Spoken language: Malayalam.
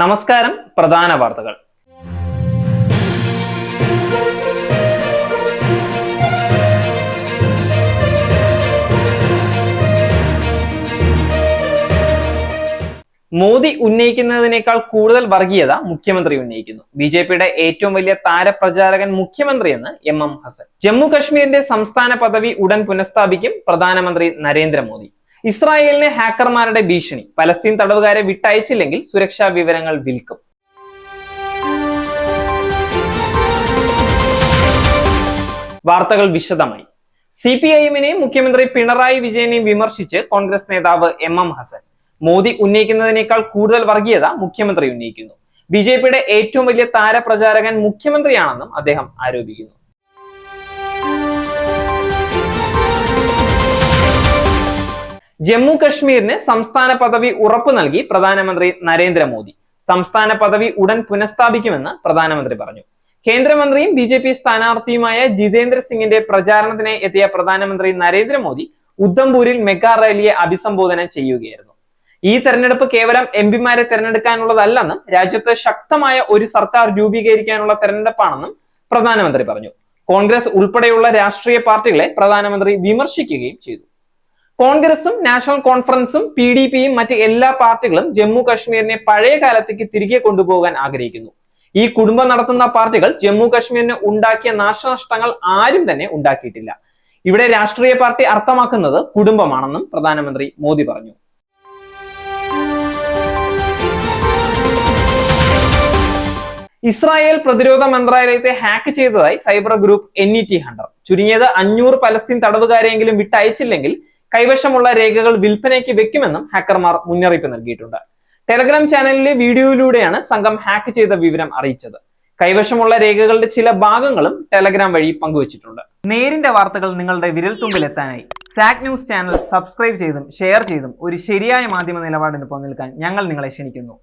നമസ്കാരം പ്രധാന വാർത്തകൾ. മോദി ഉന്നയിക്കുന്നതിനേക്കാൾ കൂടുതൽ വർഗീയത മുഖ്യമന്ത്രി ഉന്നയിക്കുന്നു. ബി ജെ പിയുടെ ഏറ്റവും വലിയ താരപ്രചാരകൻ മുഖ്യമന്ത്രിയെന്ന് എം എം ഹസൻ. ജമ്മു കശ്മീരിന്റെ സംസ്ഥാന പദവി ഉടൻ പുനഃസ്ഥാപിക്കും പ്രധാനമന്ത്രി നരേന്ദ്രമോദി. ഇസ്രായേലിന് ഹാക്കർമാരുടെ ഭീഷണി. പലസ്തീൻ തടവുകാരെ വിട്ടയച്ചില്ലെങ്കിൽ സുരക്ഷാ വിവരങ്ങൾ വിൽക്കും. വാർത്തകൾ വിശദമായി. സി പി ഐഎമ്മിനെയും മുഖ്യമന്ത്രി പിണറായി വിജയനെയും വിമർശിച്ച് കോൺഗ്രസ് നേതാവ് എം എം ഹസൻ. മോദി ഉന്നയിക്കുന്നതിനേക്കാൾ കൂടുതൽ വർഗീയത മുഖ്യമന്ത്രി ഉന്നയിക്കുന്നു. ബി ജെ പിയുടെ ഏറ്റവും വലിയ താരപ്രചാരകൻ മുഖ്യമന്ത്രിയാണെന്നും അദ്ദേഹം ആരോപിക്കുന്നു. ജമ്മു കശ്മീരിന് സംസ്ഥാന പദവി ഉറപ്പു നൽകി പ്രധാനമന്ത്രി നരേന്ദ്രമോദി. സംസ്ഥാന പദവി ഉടൻ പുനഃസ്ഥാപിക്കുമെന്ന് പ്രധാനമന്ത്രി പറഞ്ഞു. കേന്ദ്രമന്ത്രിയും ബി ജെ പി സ്ഥാനാർത്ഥിയുമായ ജിതേന്ദ്ര സിംഗിന്റെ പ്രചാരണത്തിന് എത്തിയ പ്രധാനമന്ത്രി നരേന്ദ്രമോദി ഉദ്ധംപൂരിൽ മെഗാ റാലിയെ അഭിസംബോധന ചെയ്യുകയായിരുന്നു. ഈ തെരഞ്ഞെടുപ്പ് കേവലം എം പിമാരെ തെരഞ്ഞെടുക്കാനുള്ളതല്ലെന്നും രാജ്യത്ത് ശക്തമായ ഒരു സർക്കാർ രൂപീകരിക്കാനുള്ള തെരഞ്ഞെടുപ്പാണെന്നും പ്രധാനമന്ത്രി പറഞ്ഞു. കോൺഗ്രസ് ഉൾപ്പെടെയുള്ള രാഷ്ട്രീയ പാർട്ടികളെ പ്രധാനമന്ത്രി വിമർശിക്കുകയും ചെയ്തു. കോൺഗ്രസും നാഷണൽ കോൺഫറൻസും പി ഡി പിയും മറ്റ് എല്ലാ പാർട്ടികളും ജമ്മു കാശ്മീരിനെ പഴയ കാലത്തേക്ക് തിരികെ കൊണ്ടുപോകാൻ ആഗ്രഹിക്കുന്നു. ഈ കുടുംബം നടത്തുന്ന പാർട്ടികൾ ജമ്മു കശ്മീരിന് ഉണ്ടാക്കിയ നാശനഷ്ടങ്ങൾ ആരും തന്നെ ഉണ്ടാക്കിയിട്ടില്ല. ഇവിടെ രാഷ്ട്രീയ പാർട്ടി അർത്ഥമാക്കുന്നത് കുടുംബമാണെന്നും പ്രധാനമന്ത്രി മോദി പറഞ്ഞു. ഇസ്രായേൽ പ്രതിരോധ മന്ത്രാലയത്തെ ഹാക്ക് ചെയ്തതായി cyber group N E T hunter ചുരുങ്ങിയത് അഞ്ഞൂറ് പലസ്തീൻ തടവുകാരെങ്കിലും വിട്ടയച്ചില്ലെങ്കിൽ കൈവശമുള്ള രേഖകൾ വിൽപ്പനയ്ക്ക് വെക്കുമെന്നും ഹാക്കർമാർ മുന്നറിയിപ്പ് നൽകിയിട്ടുണ്ട്. ടെലഗ്രാം ചാനലിലെ വീഡിയോയിലൂടെയാണ് സംഘം ഹാക്ക് ചെയ്ത വിവരം അറിയിച്ചത്. കൈവശമുള്ള രേഖകളുടെ ചില ഭാഗങ്ങളും ടെലഗ്രാം വഴി പങ്കുവച്ചിട്ടുണ്ട്. നേരിന്റെ വാർത്തകൾ നിങ്ങളുടെ വിരൽത്തുമ്പിൽ എത്താനായി സാക് ന്യൂസ് ചാനൽ സബ്സ്ക്രൈബ് ചെയ്തും ഷെയർ ചെയ്തും ഒരു ശരിയായ മാധ്യമ നിലപാടിന് പോകാൻ ഞങ്ങൾ നിങ്ങളെ ക്ഷണിക്കുന്നു.